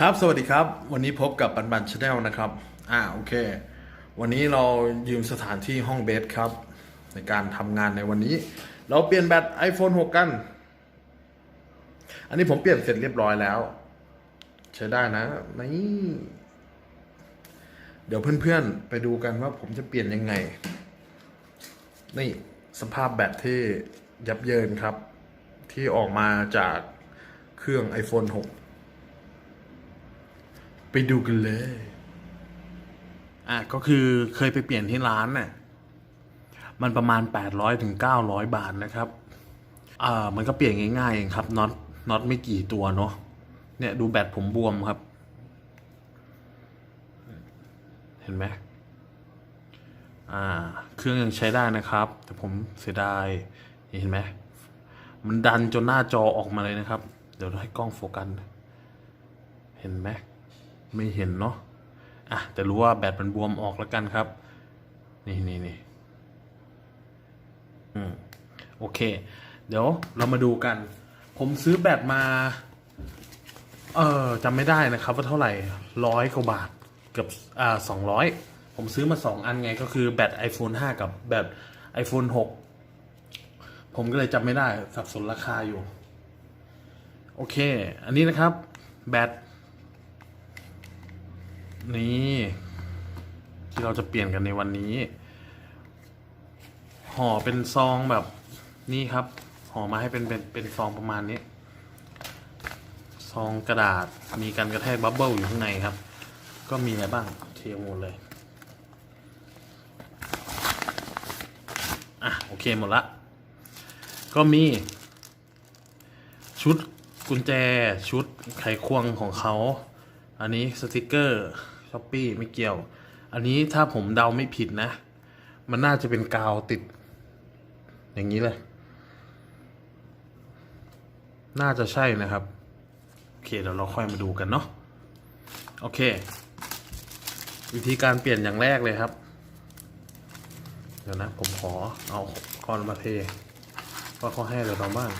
ครับสวัสดีครับ วันนี้พบกับบันบันชาแนลนะครับ อ่าโอเค วันนี้เรายืมสถานที่ห้องเบสครับ ในการทำงานในวันนี้ เราเปลี่ยนแบต iPhone 6 กัน อันนี้ผมเปลี่ยนเสร็จเรียบร้อยแล้ว ใช้ได้นะนี่เดี๋ยวเพื่อนๆ ไปดูกันว่าผมจะเปลี่ยนยังไง นี่สภาพแบตที่ยับเยินครับ ที่ออกมาจากเครื่อง iPhone 6 ไปดูกันเลย อะก็คือเคยไปเปลี่ยนที่ร้านน่ะ มันประมาณ 800ถึง900 บาทนะครับ อ่า มันก็เปลี่ยนง่ายๆเองครับน็อตน็อตไม่กี่ตัวเนาะ เนี่ยดูแบตผมบวมครับ เห็นไหมอ่า เครื่องยังใช้ได้นะครับ แต่ผมเสียดาย เห็นไหม มันดันจนหน้าจอออกมาเลยนะครับ เดี๋ยวให้กล้องโฟกัส เห็นไหม ไม่เห็นเนาะอะแต่รู้ว่าแบตมันบวมออกแล้วกันครับ นี่นี่นี่อืมโอเค เดี๋ยวเรามาดูกัน ผมซื้อแบตมา เออจำไม่ได้นะครับว่าเท่าไหร่ร้อยกว่าบาทเกือบอ่าสองร้อยผมซื้อมาสองอันไงก็คือแบต iPhone 5 กับแบต iPhone 6 ผมก็เลยจำไม่ได้สับสนราคาอยู่ โอเค อันนี้นะครับ แบต นี่ ที่เราจะเปลี่ยนกันในวันนี้ ห่อเป็นซองแบบนี่ครับ ห่อมาให้เป็นเป็นเป็นซองประมาณนี้ ซองกระดาษมีการกระแทกบับเบิลอยู่ข้างในครับ ก็มีอะไรบ้างเทียหมดเลย อะ โอเคหมดละ ก็มี ชุดกุญแจชุดไขควงของเขา อันนี้สติกเกอร์ ช้อปปี้ไม่เกี่ยว อันนี้ถ้าผมเดาไม่ผิดนะ มันน่าจะเป็นกาวติด อย่างนี้เลย น่าจะใช่นะครับ โอเคเดี๋ยวเราค่อยมาดูกันเนาะโอเค วิธีการเปลี่ยนอย่างแรกเลยครับ เดี๋ยวนะ ผมขอเอาคอนมาเทว่าเขาให้อะไรเราบ้าง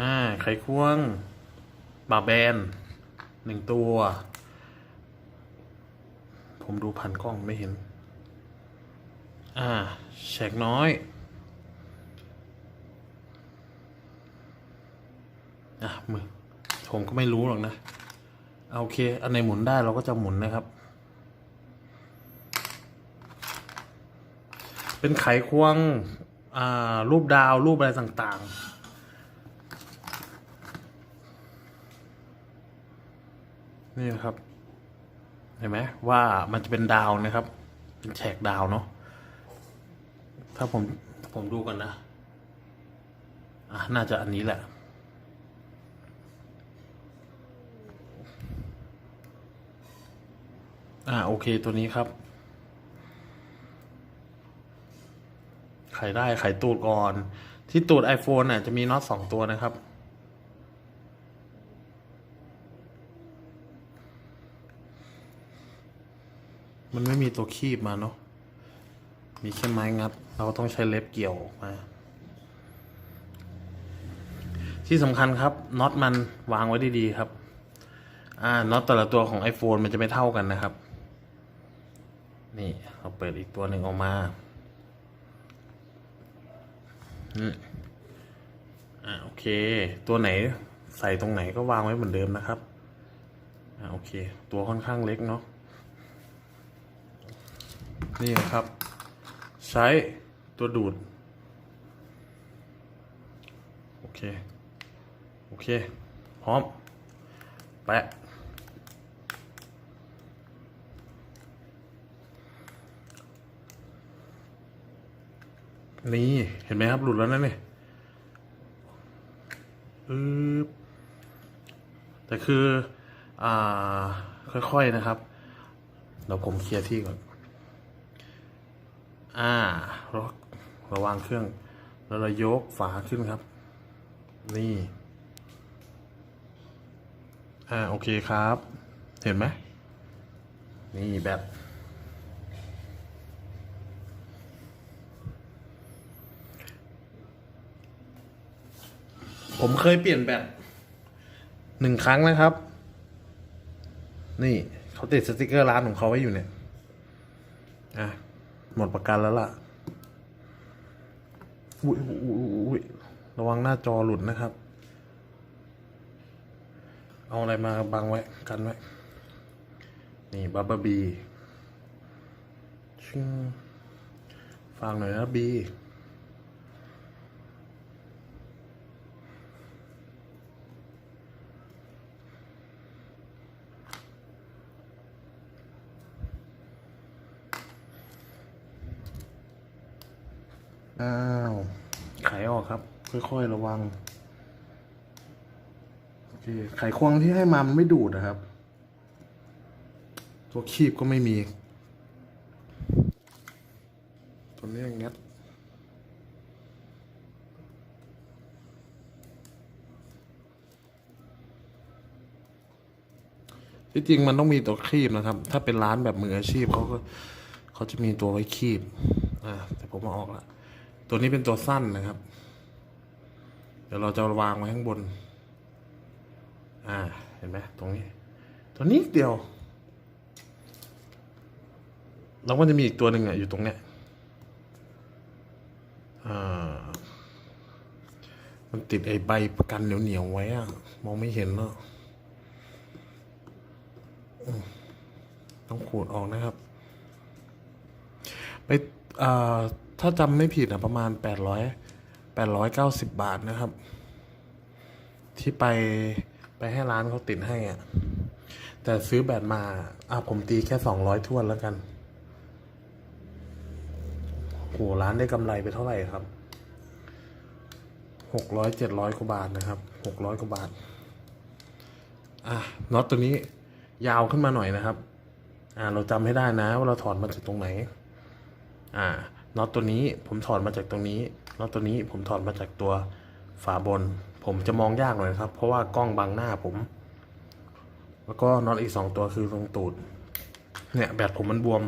อ่า ไขควง บาแบนหนึ่งตัว ผมดูผ่านกล้องไม่เห็น อ่าแฉกน้อยอะมือผมก็ไม่รู้หรอกนะเอาโอเค อันไหนหมุนได้เราก็จะหมุนนะครับ เป็นไขควงอ่ารูปดาวรูปอะไรต่างๆ นี่นะครับ เห็นไหมว่ามันจะเป็นดาวนะครับ เป็นแฉกดาวเนาะถ้าผมผมดูก่อนนะอะน่าจะอันนี้แหละอ่าโอเคตัวนี้ครับไขได้ไขตูดก่อน ที่ตูด iPhone น่ะจะมีน็อตสองตัวนะครับ มันไม่มีตัวคีบมาเนาะ มีแค่ไม้งัด เราต้องใช้เล็บเกี่ยวออกมา ที่สำคัญครับน็อตมันวางไว้ดีๆครับ อ่าน็อตแต่ละตัวของ iPhone มันจะไม่เท่ากันนะครับ นี่เราเปิดอีกตัวหนึ่งออกมาอืมอ่าโอเค ตัวไหนใส่ตรงไหนก็วางไว้เหมือนเดิมนะครับ อ่าโอเค ตัวค่อนข้างเล็กเนาะ นี่นะครับ ใช้ตัวดูด โอเค โอเค พร้อม แปะ นี่ เห็นไหมครับ หลุดแล้วนะเนี่ยอืบแต่คือ อ่า ค่อย ๆ นะครับ เดี๋ยวผมเคลียร์ที่ก่อน อ่าเราระวางเครื่อง แล้วเรายกฝาขึ้นครับ นี่ อ่า โอเคครับ เห็นไหม นี่แบบ ผมเคยเปลี่ยนแบตหนึ่งครั้งนะครับ นี่เขาติดสติกเกอร์ร้านของเขาไว้อยู่เนี่ย อะ หมดประกันแล้วล่ะ อุ้ยอุ้ยอุ้ยระวังหน้าจอหลุดนะครับ เอาอะไรมาบังไว้ กันไว้ นี่บับเบอร์บีชิงฟังหน่อยนะบี อ้าวไขออกครับ ค่อยๆระวังโอเคไขควงที่ให้มามันไม่ดูดนะครับ ตัวคีบก็ไม่มี ตัวนี้อย่างเงี้ยที่จริงมันต้องมีตัวคีบนะครับ ถ้าเป็นร้านแบบมืออาชีพเขาก็เขาจะมีตัวไว้คีบ อ่า แต่ผมมาออกละ ตัวนี้เป็นตัวสั้นนะครับ เดี๋ยวเราจะวางไว้ข้างบน อ่า เห็นไหมตรงนี้ ตัวนี้เดียวแล้วก็จะมีอีกตัวหนึ่งอะอยู่ตรงเนี้ยอ่า มันติดไอ้ใบประกันเหนียวๆไว้อะ มองไม่เห็นเนาะต้องขูดออกนะครับ ไปอ่า ถ้าจำไม่ผิดอะประมาณแปดร้อยแปดร้อยเก้าสิบบาทนะครับ ที่ไปไปให้ร้านเขาติดให้อะแต่ซื้อแบตมา อะผมตีแค่สองร้อยทวนแล้วกันโหร้านได้กำไรไปเท่าไหร่ครับหกร้อยเจ็ดร้อยกว่าบาทนะครับหกร้อยกว่าบาท อะน็อตตัวนี้ยาวขึ้นมาหน่อยนะครับ อ่า เราจำให้ได้นะว่าเราถอดมาจากตรงไหน อ่า น็อตตัวนี้ผมถอดมาจากตรงนี้น็อตตัวนี้ผมถอดมาจากตัวฝาบน ผมจะมองยากหน่อยครับ เพราะว่ากล้องบังหน้าผม แล้วก็น็อตอีกสองตัวคือตรงตูด เนี่ยแบตผมมันบวม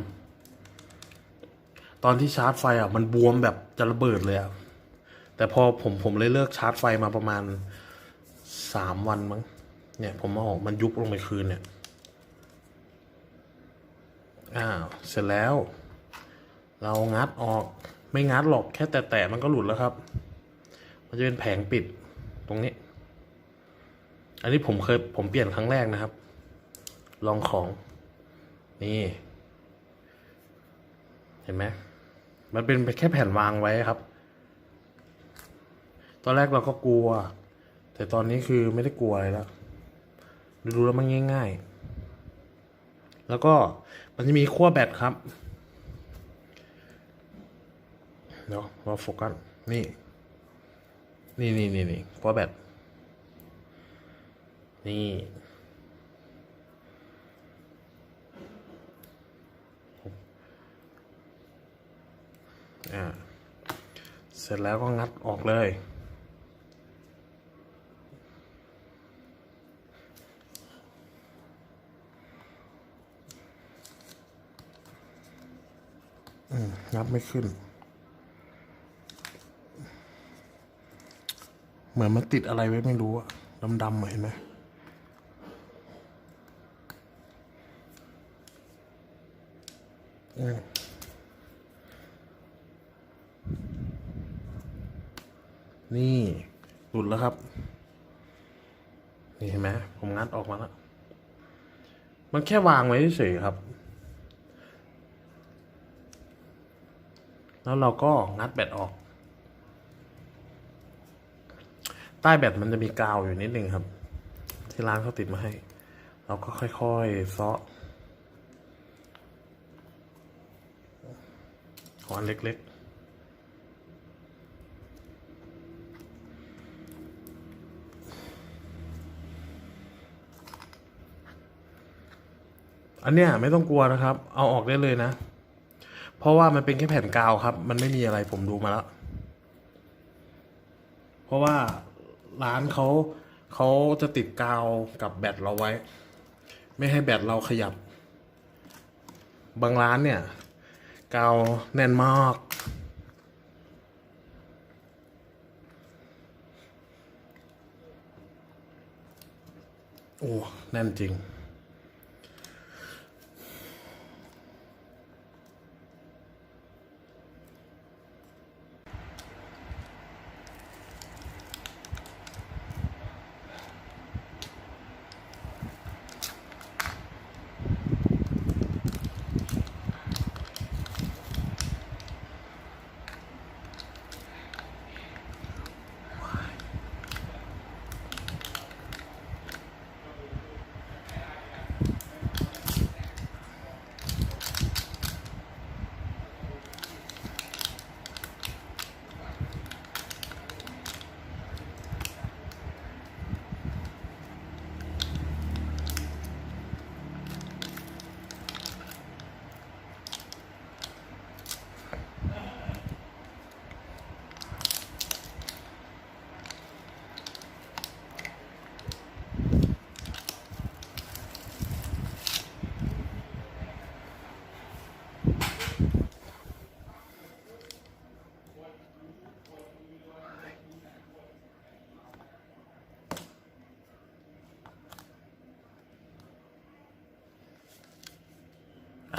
ตอนที่ชาร์จไฟอะมันบวมแบบจะระเบิดเลยอะแต่พอผมผมเลยเลิกชาร์จไฟมาประมาณสามวันมั้งเนี่ยผมมาออกมันยุบลงไปคืนเนี่ย อ้าว เสร็จแล้ว เรางัดออกไม่งัดหรอกแค่แตะๆมันก็หลุดแล้วครับ มันจะเป็นแผงปิดตรงนี้ อันนี้ผมเคยผมเปลี่ยนครั้งแรกนะครับ ลองของ นี่ เห็นไหมมันเป็นแค่แผ่นวางไว้ครับ ตอนแรกเราก็กลัว แต่ตอนนี้คือไม่ได้กลัวอะไรแล้วดูแล้วมันง่าย ๆ แล้วก็มันจะมีขั้วแบตครับ เดี๋ยวเราโฟกัสนี่ นี่นี่นี่นี่ขั้วแบตนี่อ่าเสร็จแล้วก็งัดออกเลย งับไม่ขึ้น เหมือนมันติดอะไรไว้ไม่รู้อะดำๆอะเห็นไหมอืมนี่หลุดแล้วครับ นี่เห็นไหมผมงัดออกมาแล้ว มันแค่วางไว้เฉยครับ แล้วเราก็งัดแบตออก ใต้แบตมันจะมีกาวอยู่นิดนึงครับ ที่ร้านเขาติดมาให้ เราก็ค่อยๆซาะขออันเล็กๆอันเนี้ยไม่ต้องกลัวนะครับ เอาออกได้เลยนะ เพราะว่ามันเป็นแค่แผ่นกาวครับ มันไม่มีอะไรผมดูมาแล้ว เพราะว่า ร้านเขาเขาจะติดกาวกับแบตเราไว้ ไม่ให้แบตเราขยับ บางร้านเนี่ย กาวแน่นมาก โอ้ แน่นจริง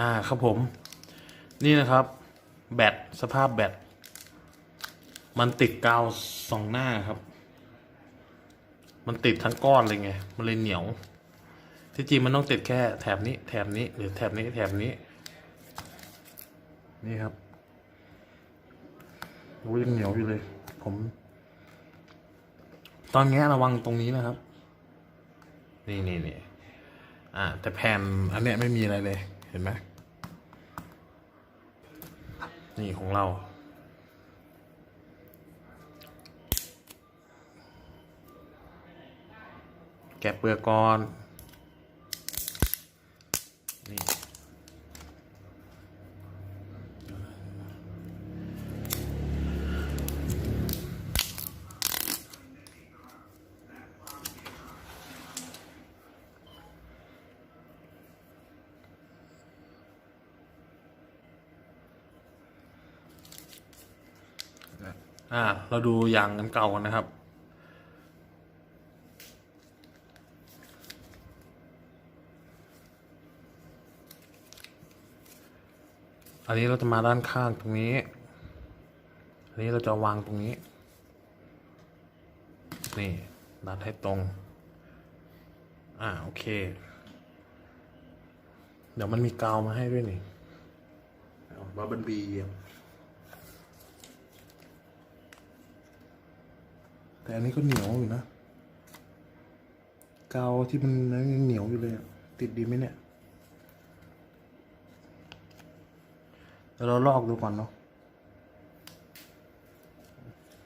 อ่าครับผม นี่นะครับ แบตสภาพแบตมันติดกาวสองหน้าครับ มันติดทั้งก้อนเลยไง มันเลยเหนียว ที่จริงมันต้องติดแค่แถบนี้ แถบนี้ หรือแถบนี้แถบนี้ นี่ครับโอ้ยังเหนียวอยู่เลย ผม ตอนนี้ระวังตรงนี้นะครับ นี่นี่นี่อ่า แต่แผ่นอันเนี้ยไม่มีอะไรเลย เห็นไหม นี่ของเรา แกะเปลือกก่อน อ่า เราดูยางกันเก่ากันนะครับ อันนี้เราจะมาด้านข้างตรงนี้ อันนี้เราจะวางตรงนี้ นี่ดัดให้ตรง อ่าโอเค เดี๋ยวมันมีกาวมาให้ด้วยนี่บับเบิลบี แต่อันนี้ก็เหนียวอยู่นะกาวที่มันยังเหนียวอยู่เลยติดดีไหมเนี่ยเดี๋ยวเราลอกดูก่อนเนาะ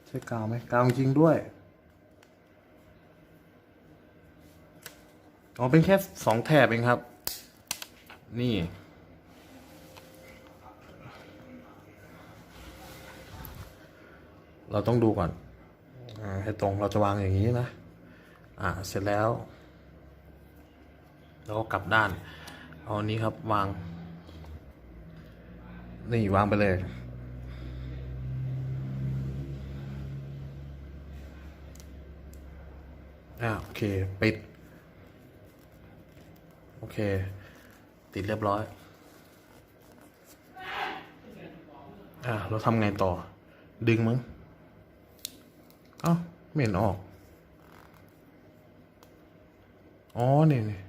ใช่กาวไหมกาวจริงด้วยอ๋อเป็นแค่สองแถบเองครับ นี่ เราต้องดูก่อน ให้ตรงเราจะวางอย่างนี้นะอ่าเสร็จแล้วแล้วก็กลับด้าน เอาอันนี้ครับวาง นี่วางไปเลย อ่าโอเค ปิด โอเค ติดเรียบร้อย อ่าเราทำไงต่อ ดึงมั้ง เอ้า ไม่เห็นออก อ๋อนี่นี่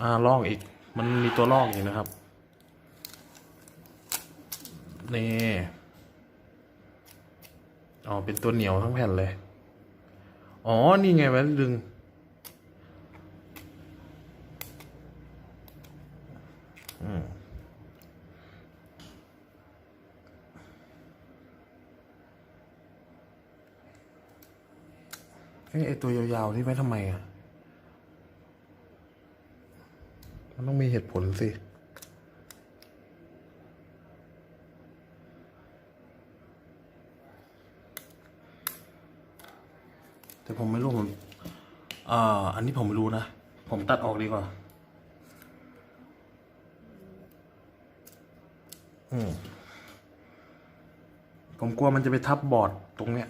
อ่าลอกอีก มันมีตัวลอกอีกนะครับ นี่ อ๋อ เป็นตัวเหนียวทั้งแผ่นเลย อ๋อ นี่ไงไว้ดึง เอ้ยไอตัวยาวๆนี่ไว้ทำไมอะ มันต้องมีเหตุผลสิแต่ผมไม่รู้ผมเอ่ออันนี้ผมไม่รู้นะ ผมตัดออกดีกว่า อืมผมกลัวมันจะไปทับบอร์ดตรงเนี้ย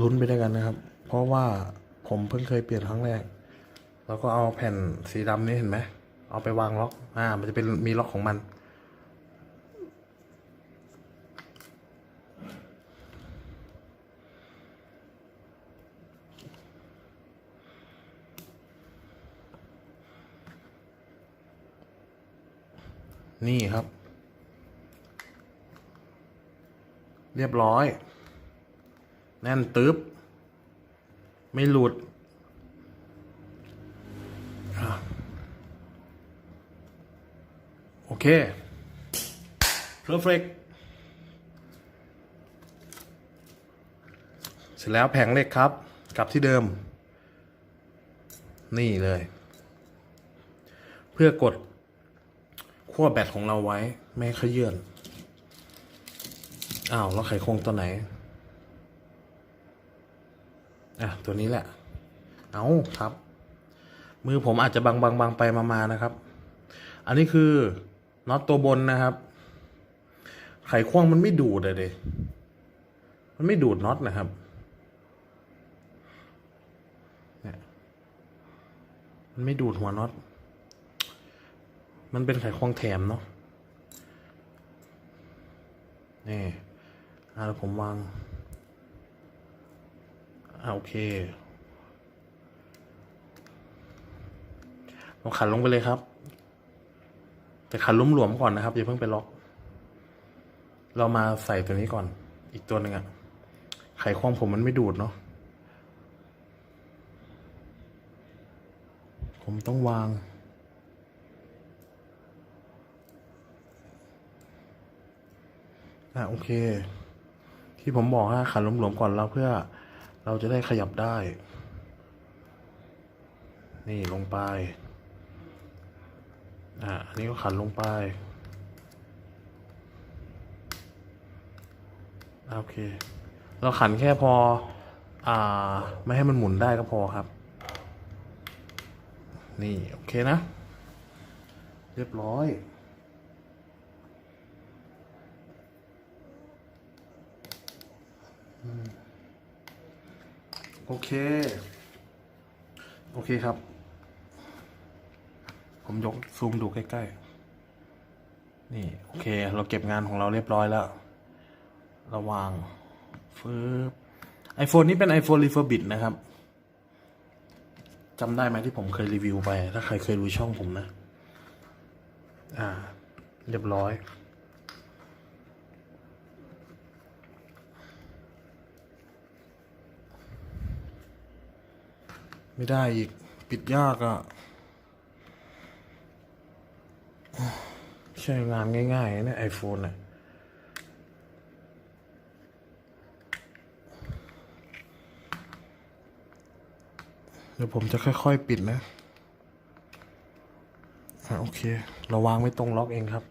ลุ้นไปด้วยกันนะครับ เพราะว่าผมเพิ่งเคยเปลี่ยนครั้งแรก แล้วก็เอาแผ่นสีดำนี่เห็นไหม เอาไปวางล็อก อ่า มันจะเป็นมีล็อกของมัน นี่ครับ เรียบร้อย แน่นตึ๊บไม่หลุดอโอเค perfect เสร็จแล้วแผงเหล็กครับ กลับที่เดิม นี่เลย เพื่อกดขั้วแบตของเราไว้ ไม่ขยื่นอ้าว แล้วไขควงตัวไหน อะตัวนี้แหละ เอาครับ มือผมอาจจะบางบางบางไปมามานะครับ อันนี้คือน็อตตัวบนนะครับ ไขควงมันไม่ดูดเลยเดมันไม่ดูดน็อตนะครับเนี่ยมันไม่ดูดหัวน็อต มันเป็นไขควงแถมเนาะนี่อะแล้วผมวาง อ่าโอเคเราขันลงไปเลยครับ แต่ขันลุ่มหลวมก่อนนะครับอย่าเพิ่งไปล็อก เรามาใส่ตัวนี้ก่อน อีกตัวหนึ่งอะไขควงผมมันไม่ดูดเนาะผมต้องวาง อะโอเค ที่ผมบอกให้ขันหลวมๆก่อนแล้วเพื่อ เราจะได้ขยับได้ นี่ลงไป อะอันนี้ก็ขันลงไป โอเค เราขันแค่พอ อ่า ไม่ให้มันหมุนได้ก็พอครับ นี่ โอเคนะ เรียบร้อย โอเค โอเคครับ ผมยกซูมดูใกล้ๆ นี่โอเค เราเก็บงานของเราเรียบร้อยแล้ว ระวางฟืบไอโฟนนี้เป็น iPhone Refurbish นะครับจำได้ไหมที่ผมเคยรีวิวไป ถ้าใครเคยดูช่องผมนะ อ่า เรียบร้อย ไม่ได้อีก ปิดยากอะ่ะ ใช่งานง่ายๆนะไอโฟนน่ะเดี๋ยวผมจะค่อยๆปิดนะอะโอเค เราวางไว้ตรงล็อกเองครับ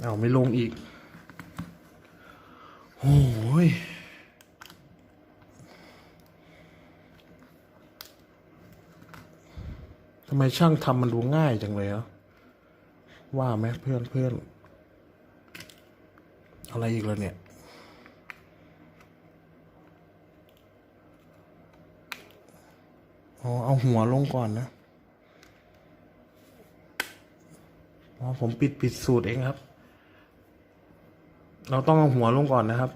เอาไม่ลงอีก โอ้ยทำไมช่างทำมันดูง่ายจังเลยอะว่าไหมเพื่อนเพื่อนอะไรอีกแล้วเนี่ยอ๋อเอาหัวลงก่อนนะ อ๋อ ผมปิดปิดสูตรเองครับ เราต้องเอาหัวลงก่อนนะครับ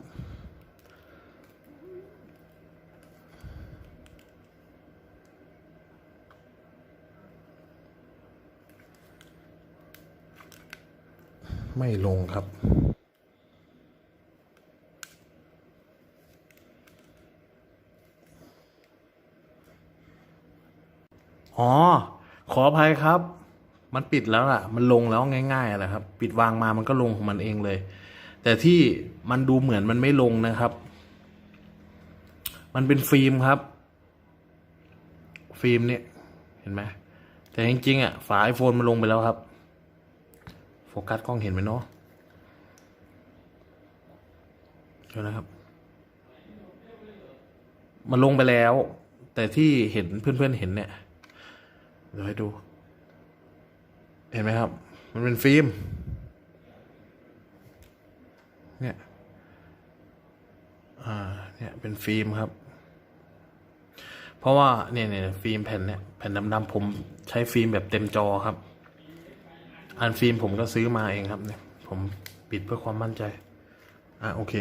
ไม่ลงครับอ๋อ ขออภัยครับ มันปิดแล้วล่ะ มันลงแล้วง่ายๆแหละครับ ปิดวางมามันก็ลงของมันเองเลย แต่ที่มันดูเหมือนมันไม่ลงนะครับ มันเป็นฟิล์มครับ ฟิล์มเนี่ย เห็นไหมแต่จริงๆอะฝาไอโฟนมันลงไปแล้วครับ โฟกัสกล้องเห็นไหมเนาะเดี๋ยวนะครับ มันลงไปแล้ว แต่ที่เห็นเพื่อนๆเห็นเนี่ยเดี๋ยวให้ดู เห็นไหมครับ มันเป็นฟิล์ม เนี่ยอ่าเนี่ยเป็นฟิล์มครับ เพราะว่าเนี่ยเนี่ยฟิล์มแผ่นเนี่ยแผ่นดำๆผมใช้ฟิล์มแบบเต็มจอครับ อันฟิล์มผมก็ซื้อมาเองครับเนี่ย ผมปิดเพื่อความมั่นใจ อะโอเค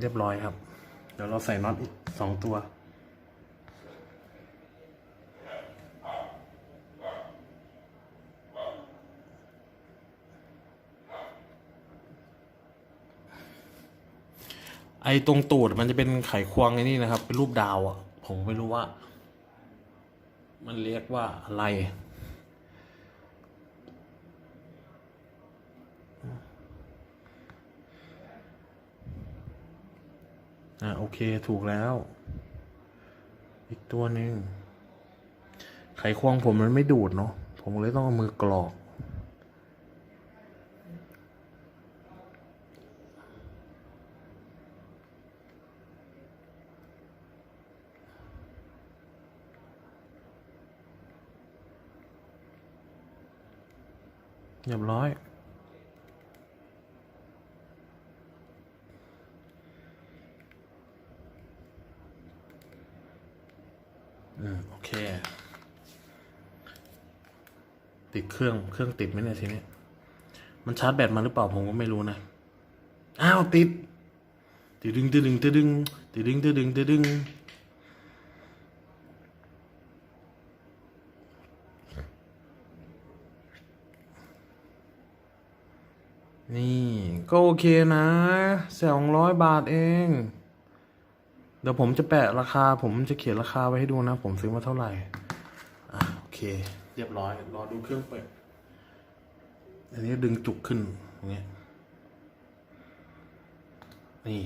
เรียบร้อยครับ เดี๋ยวเราใส่น็อตอีกสองตัว ตรงตูดมันจะเป็นไขควงไอ้นี่นะครับ เป็นรูปดาวอะ่ะ ผมไม่รู้ว่า มันเรียกว่าอะไร อะโอเคถูกแล้ว อีกตัวหนึ่งไขควงผมมันไม่ดูดเนาะผมเลยต้องเอามือกรอก เรียบร้อย อืม โอเค ติดเครื่อง เครื่องติดไหมเนี่ยทีนี้ มันชาร์จแบตมาหรือเปล่าผมก็ไม่รู้นะ อ้าว ติดติดดึงติดดึงติดดึงติดดึงติดดึงติดดึง นี่ก็โอเคนะสองร้อยบาทเอง เดี๋ยวผมจะแปะราคา ผมจะเขียนราคาไว้ให้ดูนะ ผมซื้อมาเท่าไหร่ อะโอเค เรียบร้อย รอดูเครื่องเปิด อันนี้ดึงจุกขึ้นอย่างเงี้ยนี่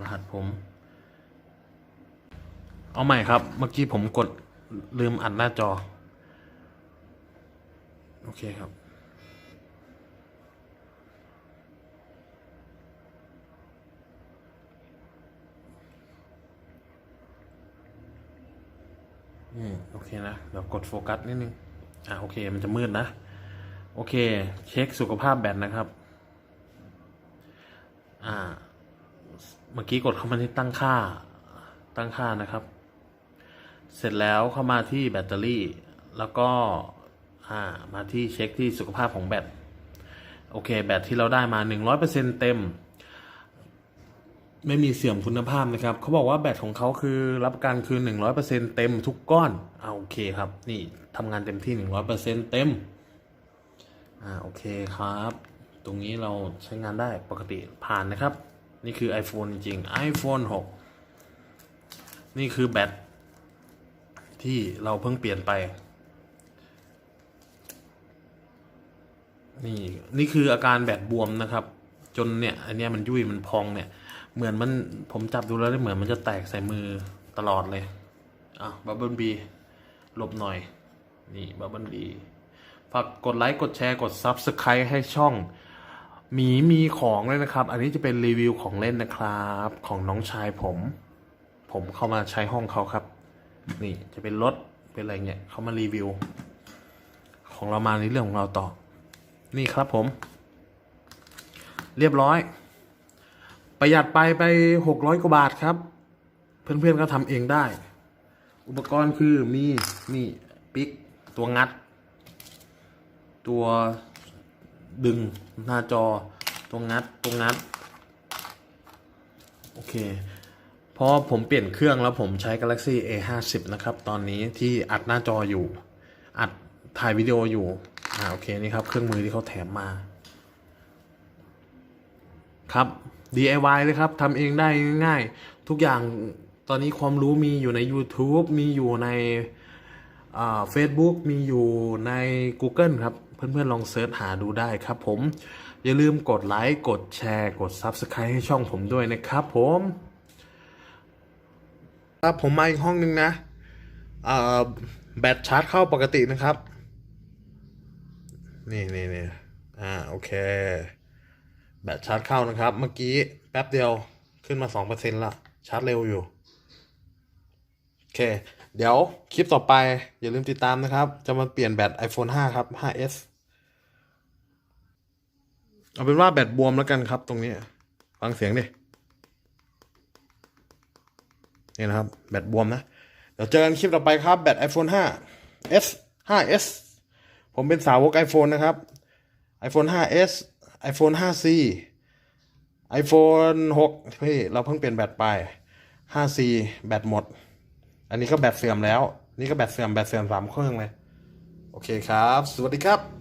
รหัสผม เอาใหม่ครับ เมื่อกี้ผมกดลืมอัดหน้าจอ โอเคครับ อืม โอเคนะ เดี๋ยวกดโฟกัสนิดนึง อ่าโอเค มันจะมืดนะ โอเค เช็คสุขภาพแบตนะครับ อ่า เมื่อกี้กดเข้ามาที่ตั้งค่า ตั้งค่านะครับ เสร็จแล้วเข้ามาที่แบตเตอรี่ แล้วก็ อ่ามาที่เช็คที่สุขภาพของแบตโอเค แบตที่เราได้มา 100%เต็ม ไม่มีเสื่อมคุณภาพนะครับเขาบอกว่าแบตของเขาคือรับประกันคือ 100%เต็มทุกก้อนอ่าโอเคครับ นี่ทำงานเต็มที่ 100%เต็มอ่าโอเคครับ ตรงนี้เราใช้งานได้ปกติผ่านนะครับ นี่คือ iPhone จริง iPhone 6 นี่คือแบตที่เราเพิ่งเปลี่ยนไป นี่นี่คืออาการแบตบวมนะครับ จนเนี่ย อันเนี้ยมันยุ่ยมันพองเนี่ย เหมือนมันผมจับดูแล้วเหมือนมันจะแตกใส่มือตลอดเลยอะบับเบิลบีหลบหน่อย นี่บับเบิลบีฝากกดไลค์กดแชร์กด Subscribe ให้ช่องหมีมีของเลยนะครับ อันนี้จะเป็นรีวิวของเล่นนะครับ ของน้องชายผม ผมเข้ามาใช้ห้องเขาครับ นี่จะเป็นรถเป็นอะไรเงี้ยเขามารีวิว ของเรามาในเรื่องของเราต่อ นี่ครับผม เรียบร้อย ประหยัดไปไปหกร้อยกว่าบาทครับ เพื่อนๆก็ทำเองได้ อุปกรณ์คือมีนี่ปิกตัวงัด ตัวดึงหน้าจอ ตัวงัดตัวงัด โอเคเพราะผมเปลี่ยนเครื่องแล้วผมใช้ Galaxy A 5 0 นะครับ ตอนนี้ที่อัดหน้าจออยู่ อัดถ่ายวิดีโออยู่ อ่าโอเคนี่ครับเครื่องมือที่เขาแถมมา ครับ DIY เลยครับทำเองได้ง่าย ทุกอย่างตอนนี้ความรู้มีอยู่ใน YouTube มีอยู่ในเฟซบุ๊กมีอยู่ใน Google ครับ เพื่อนๆลองเซิร์ชหาดูได้ครับผม อย่าลืมกดไลค์กดแชร์กด Subscribe ให้ช่องผมด้วยนะครับผมครับผมมาอีกห้องหนึ่งนะแบตชาร์จเข้าปกตินะครับ นี่นี่นี่อ่าโอเค แบตชาร์จเข้านะครับ เมื่อกี้แป๊บเดียวขึ้นมา2%ละชาร์จเร็วอยู่ โอเค เดี๋ยวคลิปต่อไป อย่าลืมติดตามนะครับ จะมาเปลี่ยนแบต iPhone 5 ครับ 5s เอาเป็นว่าแบตบวมแล้วกันครับตรงนี้ ฟังเสียงดินี่นะครับ แบตบวมนะ เดี๋ยวเจอกันคลิปต่อไปครับ แบต iPhone 5 S 5S ผมเป็นสาวก iPhone นะครับ iPhone 5S iPhone 5C iPhone 6พี่เราเพิ่งเปลี่ยนแบตไป 5C แบตหมด อันนี้ก็แบตเสื่อมแล้ว นี่ก็แบตเสื่อมแบตเสื่อมสามเครื่องเลย โอเคครับ สวัสดีครับ